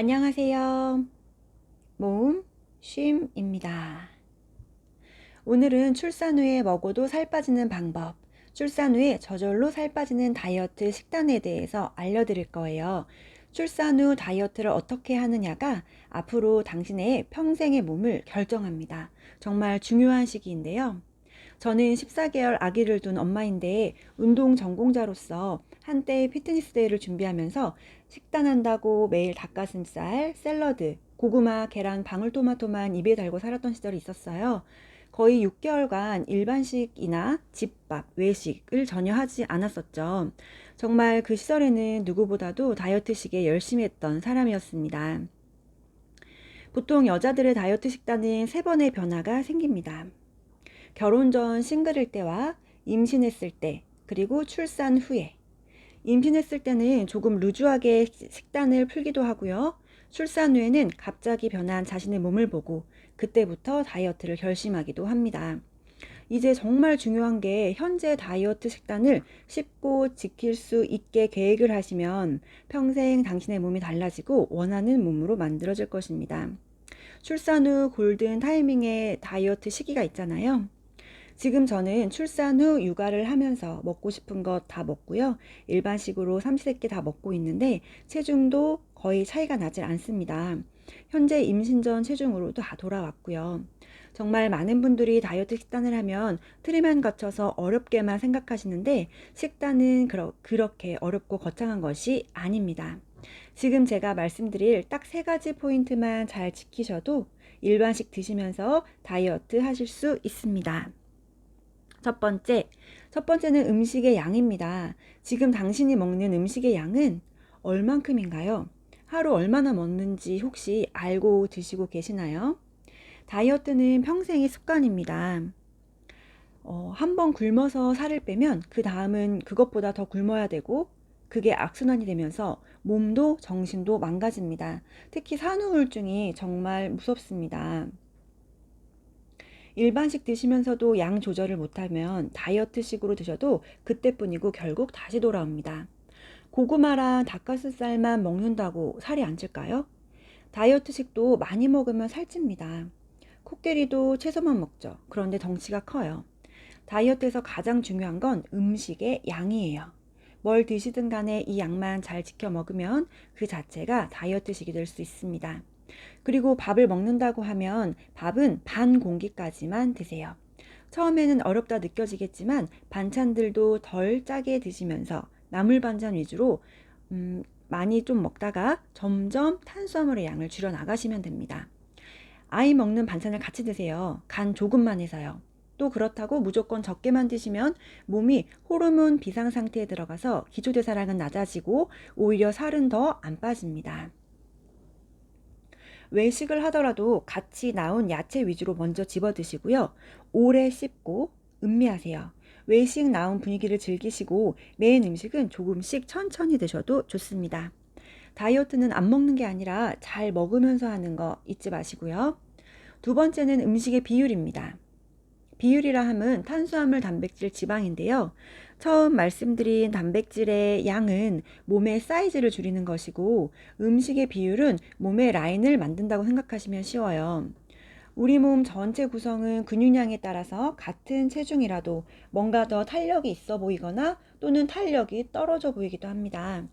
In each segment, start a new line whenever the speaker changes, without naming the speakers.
안녕하세요. 모음 쉼입니다. 오늘은 출산 후에 먹어도 살 빠지는 방법, 출산 후에 저절로 살 빠지는 다이어트 식단에 대해서 알려드릴 거예요. 출산 후 다이어트를 어떻게 하느냐가 앞으로 당신의 평생의 몸을 결정합니다. 정말 중요한 시기인데요. 저는 14개월 아기를 둔 엄마인데 운동 전공자로서 한때 피트니스 대회를 준비하면서 식단한다고 매일 닭가슴살, 샐러드, 고구마, 계란, 방울토마토만 입에 달고 살았던 시절이 있었어요. 거의 6개월간 일반식이나 집밥, 외식을 전혀 하지 않았었죠. 정말 그 시절에는 누구보다도 다이어트식에 열심히 했던 사람이었습니다. 보통 여자들의 다이어트 식단은 세 번의 변화가 생깁니다. 결혼 전 싱글일 때와 임신했을 때, 그리고 출산 후에. 임신했을 때는 조금 루즈하게 식단을 풀기도 하고요. 출산 후에는 갑자기 변한 자신의 몸을 보고 그때부터 다이어트를 결심하기도 합니다. 이제 정말 중요한 게 현재 다이어트 식단을 쉽고 지킬 수 있게 계획을 하시면 평생 당신의 몸이 달라지고 원하는 몸으로 만들어질 것입니다. 출산 후 골든 타이밍의 다이어트 시기가 있잖아요. 지금 저는 출산 후 육아를 하면서 먹고 싶은 것 다 먹고요. 일반식으로 삼시세끼 다 먹고 있는데 체중도 거의 차이가 나질 않습니다. 현재 임신 전 체중으로도 다 돌아왔고요. 정말 많은 분들이 다이어트 식단을 하면 틀에만 갇혀서 어렵게만 생각하시는데 식단은 그러, 그렇게 어렵고 거창한 것이 아닙니다. 지금 제가 말씀드릴 딱 세 가지 포인트만 잘 지키셔도 일반식 드시면서 다이어트 하실 수 있습니다. 첫 번째, 첫 번째는 음식의 양입니다. 지금 당신이 먹는 음식의 양은 얼만큼인가요? 하루 얼마나 먹는지 혹시 알고 드시고 계시나요? 다이어트는 평생의 습관입니다. 어, 한 번 굶어서 살을 빼면 그 다음은 그것보다 더 굶어야 되고 그게 악순환이 되면서 몸도 정신도 망가집니다. 특히 산후우울증이 정말 무섭습니다. 일반식 드시면서도 양 조절을 못하면 다이어트식으로 드셔도 그때뿐이고 결국 다시 돌아옵니다. 고구마랑 닭가슴살만 먹는다고 살이 안 찔까요? 다이어트식도 많이 먹으면 살찝니다. 코끼리도 채소만 먹죠. 그런데 덩치가 커요. 다이어트에서 가장 중요한 건 음식의 양이에요. 뭘 드시든 간에 이 양만 잘 지켜 먹으면 그 자체가 다이어트식이 될 수 있습니다. 그리고 밥을 먹는다고 하면 밥은 반 공기까지만 드세요. 처음에는 어렵다 느껴지겠지만 반찬들도 덜 짜게 드시면서 나물 반찬 위주로 음, 많이 좀 먹다가 점점 탄수화물의 양을 줄여 나가시면 됩니다. 아이 먹는 반찬을 같이 드세요. 간 조금만 해서요. 또 그렇다고 무조건 적게만 드시면 몸이 호르몬 비상 상태에 들어가서 기초 대사량은 낮아지고 오히려 살은 더 안 빠집니다. 외식을 하더라도 같이 나온 야채 위주로 먼저 집어 드시고요. 오래 씹고 음미하세요. 외식 나온 분위기를 즐기시고 메인 음식은 조금씩 천천히 드셔도 좋습니다. 다이어트는 안 먹는 게 아니라 잘 먹으면서 하는 거 잊지 마시고요. 두 번째는 음식의 비율입니다. 비율이라 함은 탄수화물, 단백질, 지방인데요. 처음 말씀드린 단백질의 양은 몸의 사이즈를 줄이는 것이고 음식의 비율은 몸의 라인을 만든다고 생각하시면 쉬워요. 우리 몸 전체 구성은 근육량에 따라서 같은 체중이라도 뭔가 더 탄력이 있어 보이거나 또는 탄력이 떨어져 보이기도 합니다.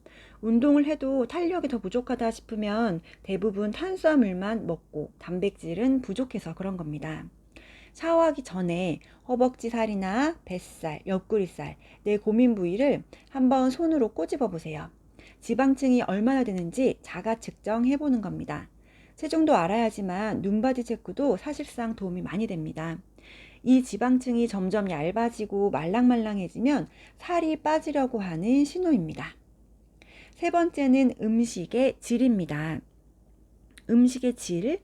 운동을 해도 탄력이 더 부족하다 싶으면 대부분 탄수화물만 먹고 단백질은 부족해서 그런 겁니다. 샤워하기 전에 허벅지 살이나 뱃살, 옆구리살, 내 고민 부위를 한번 손으로 꼬집어 보세요. 지방층이 얼마나 되는지 자가 측정해 보는 겁니다. 체중도 알아야지만 눈바디 체크도 사실상 도움이 많이 됩니다. 이 지방층이 점점 얇아지고 말랑말랑해지면 살이 빠지려고 하는 신호입니다. 세 번째는 음식의 질입니다. 음식의 질.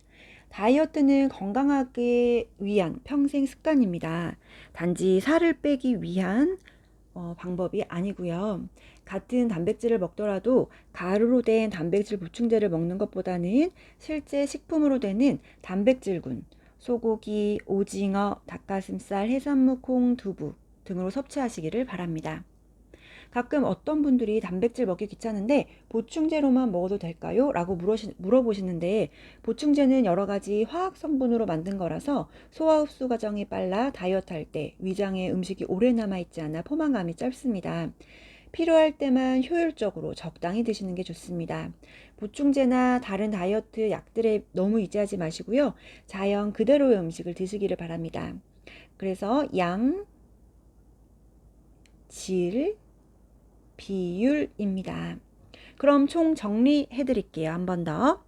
다이어트는 건강하게 위한 평생 습관입니다. 단지 살을 빼기 위한 어, 방법이 아니고요. 같은 단백질을 먹더라도 가루로 된 단백질 보충제를 먹는 것보다는 실제 식품으로 되는 단백질군, 소고기, 오징어, 닭가슴살, 해산물, 콩, 두부 등으로 섭취하시기를 바랍니다. 가끔 어떤 분들이 단백질 먹기 귀찮은데 보충제로만 먹어도 될까요? 라고 물어보시는데 보충제는 여러 가지 화학 성분으로 만든 거라서 소화 흡수 과정이 빨라 다이어트 할 때 위장에 음식이 오래 남아 있지 않아 포만감이 짧습니다. 필요할 때만 효율적으로 적당히 드시는 게 좋습니다. 보충제나 다른 다이어트 약들에 너무 의지하지 마시고요. 자연 그대로의 음식을 드시기를 바랍니다. 그래서 양, 질, 비율입니다. 그럼 총 정리해 드릴게요. 한 번 더.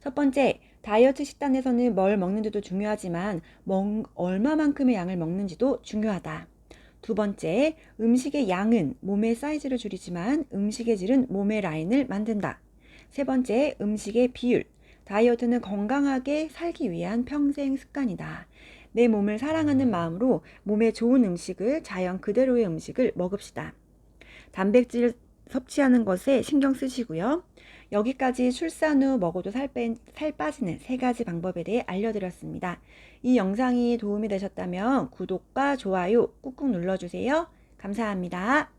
첫 번째, 다이어트 식단에서는 뭘 먹는지도 중요하지만 먹, 얼마만큼의 양을 먹는지도 중요하다. 두 번째, 음식의 양은 몸의 사이즈를 줄이지만 음식의 질은 몸의 라인을 만든다. 세 번째, 음식의 비율. 다이어트는 건강하게 살기 위한 평생 습관이다. 내 몸을 사랑하는 마음으로 몸에 좋은 음식을 자연 그대로의 음식을 먹읍시다. 단백질 섭취하는 것에 신경 쓰시고요. 여기까지 출산 후 먹어도 살, 뺀, 살 빠지는 세 가지 방법에 대해 알려드렸습니다. 이 영상이 도움이 되셨다면 구독과 좋아요 꾹꾹 눌러주세요. 감사합니다.